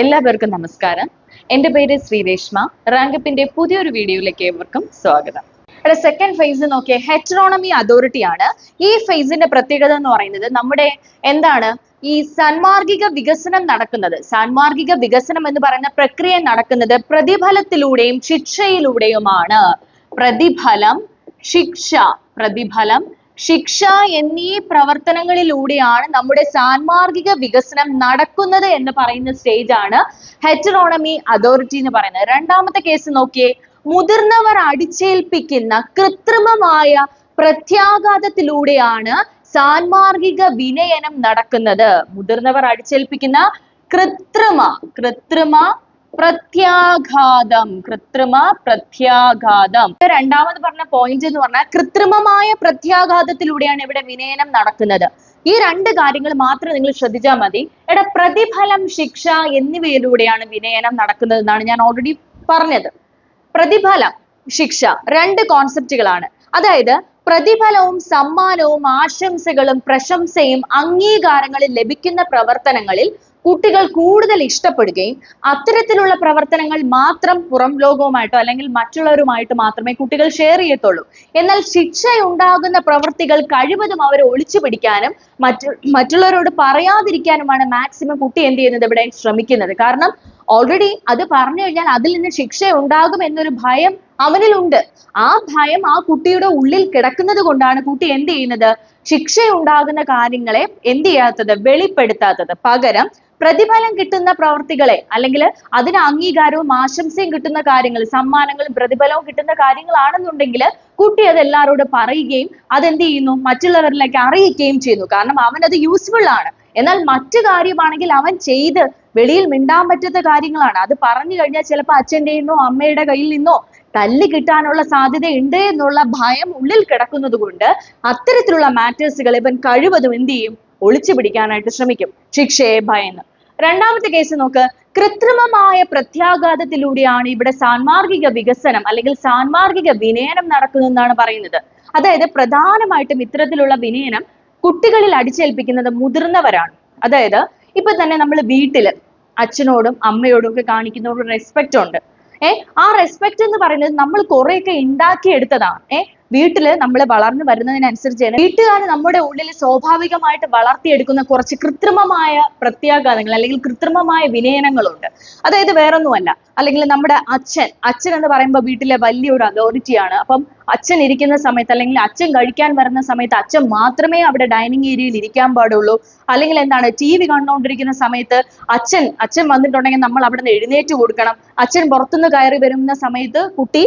എല്ലാവർക്കും നമസ്കാരം. എന്റെ പേര് ശ്രീരേഷ്മ. റാങ്കപ്പിന്റെ പുതിയൊരു വീഡിയോയിലേക്ക് ഏവർക്കും സ്വാഗതം. ഇവിടെ സെക്കൻഡ് ഫേസ് നോക്കിയ ഹെറ്ററോണമി അതോറിറ്റി ആണ്. ഈ ഫേസിന്റെ പ്രത്യേകത എന്ന് പറയുന്നത് നമ്മുടെ എന്താണ് ഈ സാൻമാർഗിക വികസനം നടക്കുന്നത്. സാൻമാർഗിക വികസനം എന്ന് പറയുന്ന പ്രക്രിയ നടക്കുന്നത് പ്രതിഫലത്തിലൂടെയും ശിക്ഷയിലൂടെയുമാണ്. പ്രതിഫലം ശിക്ഷ പ്രതിഫലം ശിക്ഷ എന്നീ പ്രവർത്തനങ്ങളിലൂടെയാണ് നമ്മുടെ സാൻമാർഗിക വികസനം നടക്കുന്നത് എന്ന് പറയുന്ന സ്റ്റേജ് ആണ് ഹെറ്ററോണമി അതോറിറ്റി എന്ന് പറയുന്നത്. രണ്ടാമത്തെ കേസ് നോക്കിയേ മുതിർന്നവർ അടിച്ചേൽപ്പിക്കുന്ന കൃത്രിമമായ പ്രത്യാഘാതത്തിലൂടെയാണ് സാൻമാർഗിക വിനയനം നടക്കുന്നത്. മുതിർന്നവർ അടിച്ചേൽപ്പിക്കുന്ന കൃത്രിമ കൃത്രിമ പ്രത്യാഘാതം. കൃത്രിമ പ്രത്യാഘാതം. രണ്ടാമത് പറഞ്ഞ പോയിന്റ് എന്ന് പറഞ്ഞാൽ കൃത്രിമമായ പ്രത്യാഘാതത്തിലൂടെയാണ് ഇവിടെ വിനയനം നടക്കുന്നത്. ഈ രണ്ട് കാര്യങ്ങൾ മാത്രം നിങ്ങൾ ശ്രദ്ധിച്ചാൽ മതി. ഇവിടെ പ്രതിഫലം ശിക്ഷ എന്നിവയിലൂടെയാണ് വിനയനം നടക്കുന്നത് എന്നാണ് ഞാൻ ഓൾറെഡി പറഞ്ഞത്. പ്രതിഫലം ശിക്ഷ രണ്ട് കോൺസെപ്റ്റുകളാണ് അതായത് പ്രതിഫലവും സമ്മാനവും ആശംസകളും പ്രശംസയും അംഗീകാരങ്ങളും ലഭിക്കുന്ന പ്രവർത്തനങ്ങളിൽ കുട്ടികൾ കൂടുതൽ ഇഷ്ടപ്പെടുകയും അത്തരത്തിലുള്ള പ്രവർത്തനങ്ങൾ മാത്രം പുറം ലോകവുമായിട്ടോ അല്ലെങ്കിൽ മറ്റുള്ളവരുമായിട്ട് മാത്രമേ കുട്ടികൾ ഷെയർ ചെയ്യത്തുള്ളൂ. എന്നാൽ ശിക്ഷയുണ്ടാകുന്ന പ്രവൃത്തികൾ കഴിവതും അവരെ ഒളിച്ചു പിടിക്കാനും മറ്റു മറ്റുള്ളവരോട് പറയാതിരിക്കാനുമാണ് മാക്സിമം കുട്ടി എന്ത് ചെയ്യുന്നത് ഇവിടെ ശ്രമിക്കുന്നത്. കാരണം ഓൾറെഡി അത് പറഞ്ഞു കഴിഞ്ഞാൽ അതിൽ നിന്ന് ശിക്ഷ ഉണ്ടാകും എന്നൊരു ഭയം അവനിലുണ്ട്. ആ ഭയം ആ കുട്ടിയുടെ ഉള്ളിൽ കിടക്കുന്നത് കൊണ്ടാണ് കുട്ടി എന്ത് ചെയ്യുന്നത്? ശിക്ഷയുണ്ടാകുന്ന കാര്യങ്ങളെ എന്ത് ചെയ്യാത്തത്? വെളിപ്പെടുത്താത്തത്. പകരം പ്രതിഫലം കിട്ടുന്ന പ്രവർത്തികളെ അല്ലെങ്കിൽ അതിന് അംഗീകാരവും ആശംസയും കിട്ടുന്ന കാര്യങ്ങൾ സമ്മാനങ്ങളും പ്രതിഫലവും കിട്ടുന്ന കാര്യങ്ങളാണെന്നുണ്ടെങ്കിൽ കുട്ടി അത് എല്ലാവരോടും പറയുകയും അതെന്ത് ചെയ്യുന്നു? മറ്റുള്ളവരിലേക്ക് അറിയിക്കുകയും ചെയ്യുന്നു. കാരണം അവൻ അത് യൂസ്ഫുൾ ആണ്. എന്നാൽ മറ്റു കാര്യമാണെങ്കിൽ അവൻ ചെയ്ത് വെളിയിൽ മിണ്ടാൻ പറ്റാത്ത കാര്യങ്ങളാണ്. അത് പറഞ്ഞു കഴിഞ്ഞാൽ ചിലപ്പോൾ അച്ഛന്റെ നിന്നോ അമ്മയുടെ കയ്യിൽ നിന്നോ തല്ല് കിട്ടാനുള്ള സാധ്യത ഉണ്ട് എന്നുള്ള ഭയം ഉള്ളിൽ കിടക്കുന്നത് കൊണ്ട് അത്തരത്തിലുള്ള മാറ്റേഴ്സുകൾ ഇവൻ കഴിവതും എന്ത് ചെയ്യും? ഒളിച്ചു പിടിക്കാനായിട്ട് ശ്രമിക്കും. ശിക്ഷയെ ഭയന്ന്. രണ്ടാമത്തെ കേസ് നോക്ക്. കൃത്രിമമായ പ്രത്യാഘാതത്തിലൂടെയാണ് ഇവിടെ സാൻമാർഗിക വികസനം അല്ലെങ്കിൽ സാൻമാർഗിക വിനയനം നടക്കുന്നതെന്നാണ് പറയുന്നത്. അതായത് പ്രധാനമായിട്ടും ഇത്തരത്തിലുള്ള വിനയനം കുട്ടികളിൽ അടിച്ചേൽപ്പിക്കുന്നത് മുതിർന്നവരാണ്. അതായത് ഇപ്പൊ തന്നെ നമ്മൾ വീട്ടിൽ അച്ഛനോടും അമ്മയോടും ഒക്കെ കാണിക്കുന്ന ഒരു റെസ്പെക്റ്റ് ഉണ്ട്. ഏ? ആ റെസ്പെക്ട് എന്ന് പറയുന്നത് നമ്മൾ കുറെയൊക്കെ ഉണ്ടാക്കിയെടുത്തതാണ്. ഏ? വീട്ടിൽ നമ്മൾ വളർന്നു വരുന്നതിനനുസരിച്ച് തന്നെ വീട്ടുകാർ നമ്മുടെ ഉള്ളിൽ സ്വാഭാവികമായിട്ട് വളർത്തിയെടുക്കുന്ന കുറച്ച് കൃത്രിമമായ പ്രത്യാഘാതങ്ങൾ അല്ലെങ്കിൽ കൃത്രിമമായ വിനയനങ്ങളുണ്ട്. അതായത് വേറൊന്നുമല്ല. അല്ലെങ്കിൽ നമ്മുടെ അച്ഛൻ അച്ഛൻ എന്ന് പറയുമ്പോൾ വീട്ടിലെ വലിയൊരു അതോറിറ്റിയാണ്. അപ്പം അച്ഛൻ ഇരിക്കുന്ന സമയത്ത് അല്ലെങ്കിൽ അച്ഛൻ കഴിക്കാൻ വരുന്ന സമയത്ത് അച്ഛൻ മാത്രമേ അവിടെ ഡൈനിങ് ഏരിയയിൽ ഇരിക്കാൻ പാടുള്ളൂ. അല്ലെങ്കിൽ എന്താണ് ടി വി കണ്ടുകൊണ്ടിരിക്കുന്ന സമയത്ത് അച്ഛൻ അച്ഛൻ വന്നിട്ടുണ്ടെങ്കിൽ നമ്മൾ അവിടെ നിന്ന് എഴുന്നേറ്റ് കൊടുക്കണം. അച്ഛൻ പുറത്തുനിന്ന് കയറി വരുന്ന സമയത്ത് കുട്ടി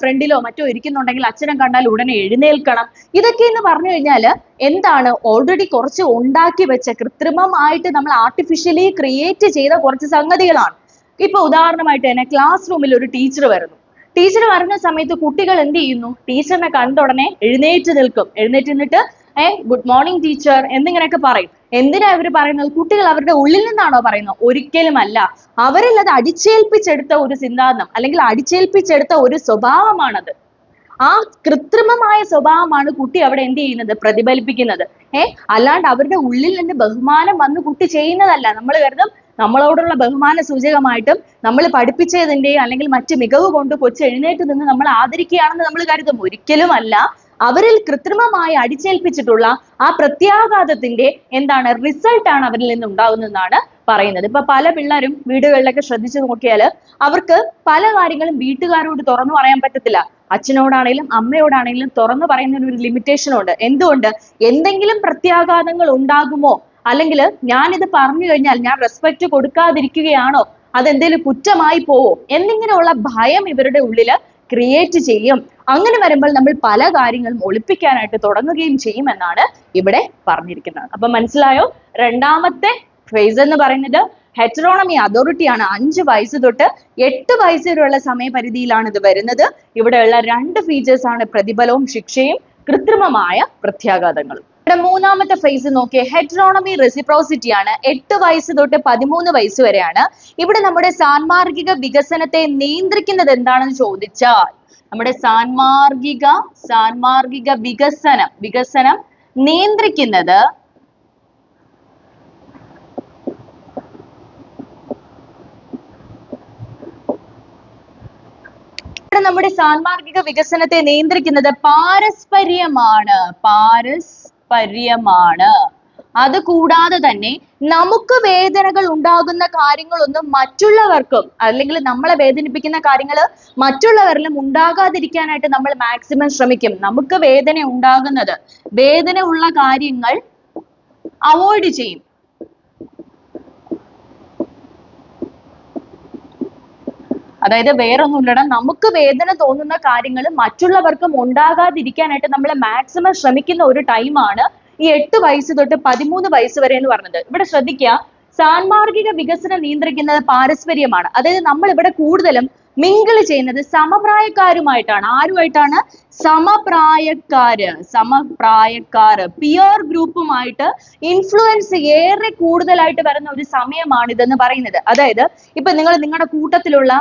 ഫ്രണ്ടിലോ മറ്റോ ഇരിക്കുന്നുണ്ടെങ്കിൽ അച്ഛനെ കണ്ടാൽ ഉടനെ എഴുന്നേൽക്കണം. ഇതൊക്കെ എന്ന് പറഞ്ഞു കഴിഞ്ഞാൽ എന്താണ് ഓൾറെഡി കുറച്ച് ഉണ്ടാക്കി വെച്ച കൃത്രിമമായിട്ട് നമ്മൾ ആർട്ടിഫിഷ്യലി ക്രിയേറ്റ് ചെയ്ത കുറച്ച് സംഗതികളാണ്. ഇപ്പൊ ഉദാഹരണമായിട്ട് തന്നെ ക്ലാസ് റൂമിൽ ഒരു ടീച്ചർ വരുന്നു. ടീച്ചർ വരുന്ന സമയത്ത് കുട്ടികൾ എന്ത് ചെയ്യുന്നു? ടീച്ചറിനെ കണ്ട ഉടനെ എഴുന്നേറ്റ് നിൽക്കും. എഴുന്നേറ്റ് നിന്നിട്ട് ഏ ഗുഡ് മോർണിംഗ് ടീച്ചർ എന്നിങ്ങനെയൊക്കെ പറയും. എന്തിനാ ഇവർ പറയുന്നത്? കുട്ടികൾ അവരുടെ ഉള്ളിൽ നിന്നാണോ പറയുന്നത്? ഒരിക്കലുമല്ല. അവരിൽ അത് അടിച്ചേൽപ്പിച്ചെടുത്ത ഒരു സിദ്ധാന്തം അല്ലെങ്കിൽ അടിച്ചേൽപ്പിച്ചെടുത്ത ഒരു സ്വഭാവമാണത്. ആ കൃത്രിമമായ സ്വഭാവമാണ് കുട്ടി അവിടെ എന്ത് ചെയ്യുന്നത്? പ്രതിഫലിപ്പിക്കുന്നത്. ഏ? അല്ലാണ്ട് അവരുടെ ഉള്ളിൽ നിന്ന് ബഹുമാനം വന്ന് കുട്ടി ചെയ്യുന്നതല്ല. നമ്മൾ കരുതും നമ്മളോടുള്ള ബഹുമാന സൂചകമായിട്ടും നമ്മൾ പഠിപ്പിച്ചതിന്റെയും അല്ലെങ്കിൽ മറ്റു മികവ് കൊണ്ട് കൊച്ചു എഴുന്നേറ്റ് നിന്ന് നമ്മൾ ആദരിക്കുകയാണെന്ന് നമ്മൾ കരുതും. ഒരിക്കലും അല്ല അവരിൽ കൃത്രിമമായി അടിച്ചേൽപ്പിച്ചിട്ടുള്ള ആ പ്രത്യാഘാതത്തിന്റെ എന്താണ് റിസൾട്ട് ആണ് അവരിൽ നിന്ന് ഉണ്ടാകുന്നതെന്നാണ് പറയുന്നത്. ഇപ്പൊ പല പിള്ളേരും വീടുകളിലൊക്കെ ശ്രദ്ധിച്ചു നോക്കിയാൽ അവർക്ക് പല കാര്യങ്ങളും വീട്ടുകാരോട് തുറന്നു പറയാൻ പറ്റത്തില്ല. അച്ഛനോടാണെങ്കിലും അമ്മയോടാണെങ്കിലും തുറന്നു പറയുന്നതിന് ഒരു ലിമിറ്റേഷൻ ഉണ്ട്. എന്തുകൊണ്ട്? എന്തെങ്കിലും പ്രത്യാഘാതങ്ങൾ ഉണ്ടാകുമോ? അല്ലെങ്കിൽ ഞാനിത് പറഞ്ഞു കഴിഞ്ഞാൽ ഞാൻ റെസ്പെക്ട് കൊടുക്കാതിരിക്കുകയാണോ? അതെന്തെങ്കിലും കുറ്റമായി പോവോ? എന്നിങ്ങനെയുള്ള ഭയം ഇവരുടെ ഉള്ളിൽ ക്രിയേറ്റ് ചെയ്യും. അങ്ങനെ വരുമ്പോൾ നമ്മൾ പല കാര്യങ്ങളും ഒളിപ്പിക്കാനായിട്ട് തുടങ്ങുകയും ചെയ്യുമെന്നാണ് ഇവിടെ പറഞ്ഞിരിക്കുന്നത്. അപ്പൊ മനസ്സിലായോ? രണ്ടാമത്തെ ഫേസ് എന്ന് പറയുന്നത് ഹെറ്ററോണമി അതോറിറ്റി ആണ്. അഞ്ച് വയസ്സ് തൊട്ട് എട്ട് വയസ്സ് വരെയുള്ള സമയപരിധിയിലാണ് ഇത് വരുന്നത്. ഇവിടെയുള്ള രണ്ട് ഫീച്ചേഴ്സ് ആണ് പ്രതിഫലവും ശിക്ഷയും കൃത്രിമമായ പ്രത്യാഘാതങ്ങളും. ഇവിടെ മൂന്നാമത്തെ ഫേസ് നോക്കിയ ഹെറ്ററോണമി റെസിപ്രോസിറ്റി ആണ്. എട്ട് വയസ്സ് തൊട്ട് പതിമൂന്ന് വയസ്സ് വരെയാണ്. ഇവിടെ നമ്മുടെ സാൻമാർഗിക വികസനത്തെ നിയന്ത്രിക്കുന്നത് എന്താണെന്ന് ചോദിച്ചാൽ നമ്മുടെ സാൻമാർഗിക സാൻമാർഗിക വികസനം വികസനം നിയന്ത്രിക്കുന്നത് ഇവിടെ നമ്മുടെ സാൻമാർഗിക വികസനത്തെ നിയന്ത്രിക്കുന്നത് പാരസ്പര്യമാണ്. പാരസ്പര്യമാണ്. അത് കൂടാതെ തന്നെ നമുക്ക് വേദനകൾ ഉണ്ടാകുന്ന കാര്യങ്ങളൊന്നും മറ്റുള്ളവർക്കും അല്ലെങ്കിൽ നമ്മളെ വേദനിപ്പിക്കുന്ന കാര്യങ്ങൾ മറ്റുള്ളവരിലും ഉണ്ടാകാതിരിക്കാനായിട്ട് നമ്മൾ മാക്സിമം ശ്രമിക്കും. നമുക്ക് വേദന ഉണ്ടാകുന്നത് വേദന ഉള്ള കാര്യങ്ങൾ അവോയ്ഡ് ചെയ്യും. അതായത് വേറൊന്നുമില്ലടാ. നമുക്ക് വേദന തോന്നുന്ന കാര്യങ്ങൾ മറ്റുള്ളവർക്കും ഉണ്ടാകാതിരിക്കാനായിട്ട് നമ്മൾ മാക്സിമം ശ്രമിക്കുന്ന ഒരു ടൈമാണ് ഈ എട്ട് വയസ്സ് തൊട്ട് പതിമൂന്ന് വയസ്സ് വരെ എന്ന് പറഞ്ഞത്. ഇവിടെ ശ്രദ്ധിക്കുക സാൻമാർഗിക വികസനം നിയന്ത്രിക്കുന്നത് പാരസ്പര്യമാണ്. അതായത് നമ്മൾ ഇവിടെ കൂടുതലും മിങ്കിൾ ചെയ്യുന്നത് സമപ്രായക്കാരുമായിട്ടാണ്. ആരുമായിട്ടാണ്? സമപ്രായക്കാര് സമപ്രായക്കാര് പിയർ ഗ്രൂപ്പുമായിട്ട് ഇൻഫ്ലുവൻസ് ഏറെ കൂടുതലായിട്ട് വരുന്ന ഒരു സമയമാണ് സമയമാണിതെന്ന് പറയുന്നത്. അതായത് ഇപ്പൊ നിങ്ങൾ നിങ്ങളുടെ കൂട്ടത്തിലുള്ള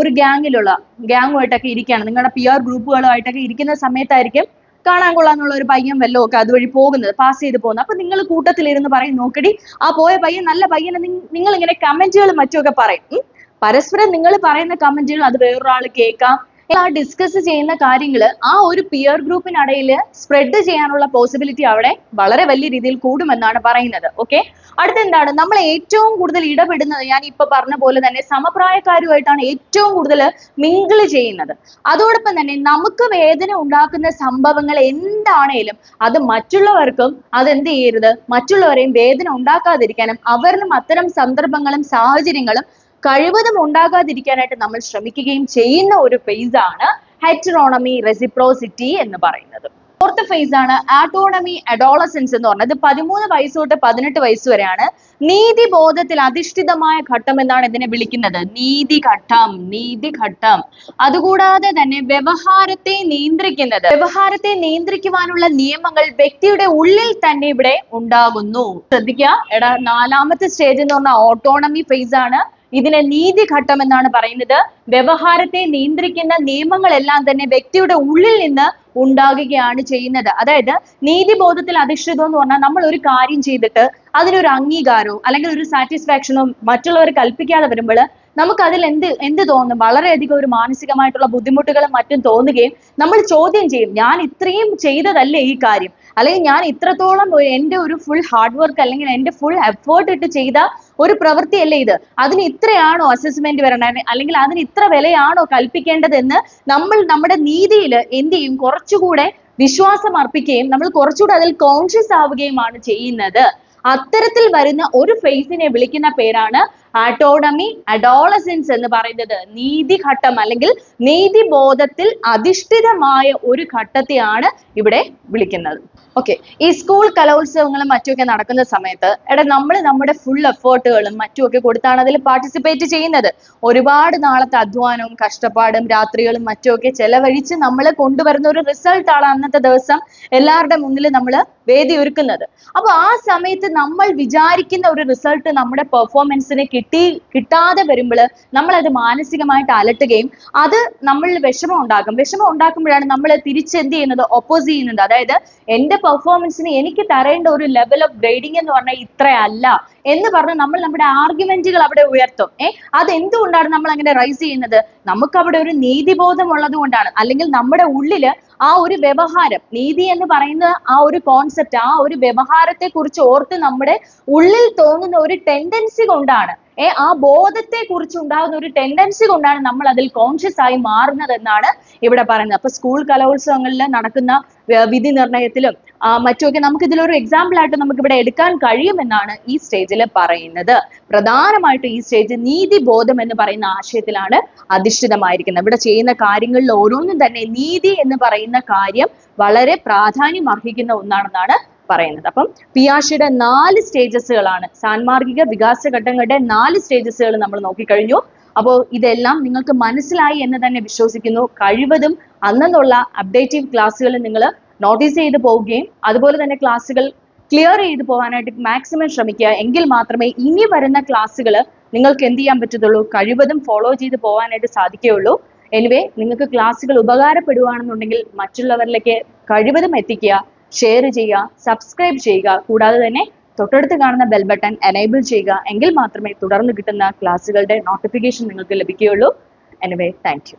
ഒരു ഗ്യാങ്ങിലുള്ള ഗ്യാങ്ങുമായിട്ടൊക്കെ ഇരിക്കുകയാണ് നിങ്ങളുടെ പിയർ ഗ്രൂപ്പുകളുമായിട്ടൊക്കെ ഇരിക്കുന്ന സമയത്തായിരിക്കും കാണാൻ കൊള്ളാന്നുള്ള ഒരു പയ്യൻ വല്ലതും ഒക്കെ അതുവഴി പോകുന്നത് പാസ് ചെയ്ത് പോകുന്നത്. അപ്പൊ നിങ്ങൾ കൂട്ടത്തിലിരുന്ന് പറയും നോക്കടി ആ പോയ പയ്യൻ നല്ല പയ്യനെ നിങ്ങൾ ഇങ്ങനെ കമന്റുകൾ മറ്റുമൊക്കെ പറയും. പരസ്പരം നിങ്ങൾ പറയുന്ന കമന്റുകൾ അത് വേറൊരാൾ കേൾക്കാം. ആ ഡിസ്കസ് ചെയ്യുന്ന കാര്യങ്ങൾ ആ ഒരു പിയർ ഗ്രൂപ്പിനിടയിൽ സ്പ്രെഡ് ചെയ്യാനുള്ള പോസിബിലിറ്റി അവിടെ വളരെ വലിയ രീതിയിൽ കൂടുമെന്നാണ് പറയുന്നത്. ഓക്കെ അടുത്ത എന്താണ് നമ്മൾ ഏറ്റവും കൂടുതൽ ഇടപെടുന്നത് ഞാൻ ഇപ്പൊ പറഞ്ഞ പോലെ തന്നെ സമപ്രായക്കാരുമായിട്ടാണ് ഏറ്റവും കൂടുതൽ മിങ്കിൾ ചെയ്യുന്നത്. അതോടൊപ്പം തന്നെ നമുക്ക് വേദന ഉണ്ടാക്കുന്ന സംഭവങ്ങൾ എന്താണേലും അത് മറ്റുള്ളവർക്കും അതെന്ത് ചെയ്യരുത്? മറ്റുള്ളവരെയും വേദന ഉണ്ടാക്കാതിരിക്കാനും അവരിലും അത്തരം സന്ദർഭങ്ങളും സാഹചര്യങ്ങളും കഴിവതും ഉണ്ടാകാതിരിക്കാനായിട്ട് നമ്മൾ ശ്രമിക്കുകയും ചെയ്യുന്ന ഒരു ഫേസ് ആണ് ഹെറ്ററോണമി റെസിപ്രോസിറ്റി എന്ന് പറയുന്നത്. ഫോർത്ത് ഫേസ് ആണ് ആട്ടോണമി അഡോളസൻസ് എന്ന് പറഞ്ഞത്. പതിമൂന്ന് വയസ്സ് തൊട്ട് പതിനെട്ട് വയസ്സ് വരെയാണ്. നീതി നീതിബോധത്തിൽ അധിഷ്ഠിതമായ ഘട്ടം എന്നാണ് ഇതിനെ വിളിക്കുന്നത്. നീതി ഘട്ടം നീതി ഘട്ടം. അതുകൂടാതെ തന്നെ വ്യവഹാരത്തെ നിയന്ത്രിക്കുന്നത്. വ്യവഹാരത്തെ നിയന്ത്രിക്കുവാനുള്ള നിയമങ്ങൾ വ്യക്തിയുടെ ഉള്ളിൽ തന്നെ ഇവിടെ ഉണ്ടാകുന്നു. ശ്രദ്ധിക്കുക. എടാ നാലാമത്തെ സ്റ്റേജ് എന്ന് പറഞ്ഞാൽ ഓട്ടോണമി ഫേസ് ആണ്. ഇതിനെ നീതിഘട്ടം എന്നാണ് പറയുന്നത്. വ്യവഹാരത്തെ നിയന്ത്രിക്കുന്ന നിയമങ്ങളെല്ലാം തന്നെ വ്യക്തിയുടെ ഉള്ളിൽ നിന്ന് ഉണ്ടാകുകയാണ് ചെയ്യുന്നത്. അതായത് നീതിബോധത്തിൽ അധിഷ്ഠിതം എന്ന് പറഞ്ഞാൽ നമ്മൾ ഒരു കാര്യം ചെയ്തിട്ട് അതിനൊരു അംഗീകാരമോ അല്ലെങ്കിൽ ഒരു സാറ്റിസ്ഫാക്ഷനോ മറ്റുള്ളവർ കൽപ്പിക്കാതെ വരുമ്പോൾ നമുക്ക് അതിൽ എന്ത് എന്ത് തോന്നും? വളരെയധികം ഒരു മാനസികമായിട്ടുള്ള ബുദ്ധിമുട്ടുകളും മറ്റും തോന്നുകയും നമ്മൾ ചോദ്യം ചെയ്യും ഞാൻ ഇത്രയും ചെയ്തതല്ലേ ഈ കാര്യം? അല്ലെങ്കിൽ ഞാൻ ഇത്രത്തോളം എന്റെ ഒരു ഫുൾ ഹാർഡ് വർക്ക് അല്ലെങ്കിൽ എന്റെ ഫുൾ എഫേർട്ട് ഇട്ട് ചെയ്ത ഒരു പ്രവൃത്തിയല്ലേ ഇത്? അതിന് ഇത്രയാണോ അസസ്മെന്റ് വരണേ അല്ലെങ്കിൽ അതിന് ഇത്ര വിലയാണോ കൽപ്പിക്കേണ്ടതെന്ന് നമ്മൾ നമ്മുടെ നീതിയിൽ എന്ത് ചെയ്യും? കുറച്ചുകൂടെ വിശ്വാസം അർപ്പിക്കുകയും നമ്മൾ കുറച്ചുകൂടെ അതിൽ കോൺഷ്യസ് ആവുകയുമാണ് ചെയ്യുന്നത്. അത്തരത്തിൽ വരുന്ന ഒരു ഫേസിനെ വിളിക്കുന്ന പേരാണ് ആട്ടോണമി അഡോളസൻസ് എന്ന് പറയുന്നത് നീതി ഘട്ടം അല്ലെങ്കിൽ നീതി നീതിബോധത്തിൽ അധിഷ്ഠിതമായ ഒരു ഘട്ടത്തെയാണ് ഇവിടെ വിളിക്കുന്നത്. ഓക്കെ ഈ സ്കൂൾ കലോത്സവങ്ങളും മറ്റുമൊക്കെ നടക്കുന്ന സമയത്ത് എടാ നമ്മൾ നമ്മുടെ ഫുൾ എഫേർട്ടുകളും മറ്റുമൊക്കെ കൊടുത്താണ് അതിൽ പാർട്ടിസിപ്പേറ്റ് ചെയ്യുന്നത്. ഒരുപാട് നാളത്തെ അധ്വാനവും കഷ്ടപ്പാടും രാത്രികളും മറ്റുമൊക്കെ ചെലവഴിച്ച് നമ്മൾ കൊണ്ടുവരുന്ന ഒരു റിസൾട്ട് ആണ് അന്നത്തെ ദിവസം എല്ലാവരുടെ മുന്നിൽ നമ്മൾ വേദി ഒരുക്കുന്നത് അപ്പൊ ആ സമയത്ത് നമ്മൾ വിചാരിക്കുന്ന ഒരു റിസൾട്ട് നമ്മുടെ പെർഫോമൻസിന് കിട്ടി കിട്ടാതെ വരുമ്പോൾ നമ്മൾ അത് മാനസികമായിട്ട് അലട്ടുകയും അത് നമ്മളിൽ വിഷമം ഉണ്ടാക്കും. വിഷമം ഉണ്ടാക്കുമ്പോഴാണ് നമ്മൾ തിരിച്ച് എന്ത് ചെയ്യുന്നത്? ഒപ്പോസ് ചെയ്യുന്നത്. അതായത് എന്റെ പെർഫോമൻസിന് എനിക്ക് തരേണ്ട ഒരു ലെവൽ ഓഫ് ഗ്രേഡിംഗ് എന്ന് പറഞ്ഞാൽ ഇത്രയല്ല എന്ന് പറഞ്ഞ് നമ്മൾ നമ്മുടെ ആർഗ്യുമെന്റുകൾ അവിടെ ഉയർത്തും. ഏ അത് എന്തുകൊണ്ടാണ് നമ്മൾ അങ്ങനെ റൈസ് ചെയ്യുന്നത്? നമുക്ക് അവിടെ ഒരു നീതിബോധം ഉള്ളത് കൊണ്ടാണ് അല്ലെങ്കിൽ നമ്മുടെ ഉള്ളിൽ ആ ഒരു വ്യവഹാരം നീതി എന്ന് പറയുന്ന ആ ഒരു കോൺസെപ്റ്റ് ആ ഒരു വ്യവഹാരത്തെ കുറിച്ച് ഓർത്ത് നമ്മുടെ ഉള്ളിൽ തോന്നുന്ന ഒരു ടെൻഡൻസി കൊണ്ടാണ് ഏ ആ ബോധത്തെ കുറിച്ച് ഉണ്ടാകുന്ന ഒരു ടെൻഡൻസി കൊണ്ടാണ് നമ്മൾ അതിൽ കോൺഷ്യസ് ആയി മാറുന്നത് എന്നാണ് ഇവിടെ പറയുന്നത്. അപ്പൊ സ്കൂൾ കലോത്സവങ്ങളിൽ നടക്കുന്ന വിധി നിർണയത്തിലും മറ്റുമൊക്കെ നമുക്ക് ഇതിലൊരു എക്സാമ്പിൾ ആയിട്ട് നമുക്ക് ഇവിടെ എടുക്കാൻ കഴിയുമെന്നാണ് ഈ സ്റ്റേജിൽ പറയുന്നത്. പ്രധാനമായിട്ടും ഈ സ്റ്റേജ് നീതിബോധം എന്ന് പറയുന്ന ആശയത്തിലാണ് അധിഷ്ഠിതമായിരിക്കുന്നത്. ഇവിടെ ചെയ്യുന്ന കാര്യങ്ങളിൽ ഓരോന്നും തന്നെ നീതി എന്ന് പറയുന്ന കാര്യം വളരെ പ്രാധാന്യം അർഹിക്കുന്ന ഒന്നാണെന്നാണ് പറയുന്നത്. അപ്പം പിയാഷിയുടെ നാല് സ്റ്റേജസുകളാണ് സാൻമാർഗിക വികാസ ഘട്ടങ്ങളുടെ നാല് സ്റ്റേജസുകൾ നമ്മൾ നോക്കിക്കഴിഞ്ഞു. അപ്പോൾ ഇതെല്ലാം നിങ്ങൾക്ക് മനസ്സിലായി എന്ന് തന്നെ വിശ്വസിക്കുന്നു. കഴിവതും അന്നെന്നുള്ള അപ്ഡേറ്റീവ് ക്ലാസ്സുകൾ നിങ്ങൾ നോട്ടീസ് ചെയ്ത് പോവുകയും അതുപോലെ തന്നെ ക്ലാസ്സുകൾ ക്ലിയർ ചെയ്ത് പോകാനായിട്ട് മാക്സിമം ശ്രമിക്കുക. എങ്കിൽ മാത്രമേ ഇനി വരുന്ന ക്ലാസ്സുകൾ നിങ്ങൾക്ക് എന്ത് ചെയ്യാൻ പറ്റത്തുള്ളൂ? കഴിവതും ഫോളോ ചെയ്ത് പോകാനായിട്ട് സാധിക്കുകയുള്ളൂ. എനിവേ നിങ്ങൾക്ക് ക്ലാസ്സുകൾ ഉപകാരപ്പെടുകയാണെന്നുണ്ടെങ്കിൽ മറ്റുള്ളവരിലേക്ക് കഴിവതും എത്തിക്കുക ഷെയർ ചെയ്യുക സബ്സ്ക്രൈബ് ചെയ്യുക. കൂടാതെ തന്നെ തൊട്ടടുത്ത് കാണുന്ന ബെൽ ബട്ടൺ എനേബിൾ ചെയ്യുക. എങ്കിൽ മാത്രമേ തുടർന്ന് കിട്ടുന്ന ക്ലാസ്സുകളുടെ നോട്ടിഫിക്കേഷൻ നിങ്ങൾക്ക് ലഭിക്കുകയുള്ളൂ. Anyway thank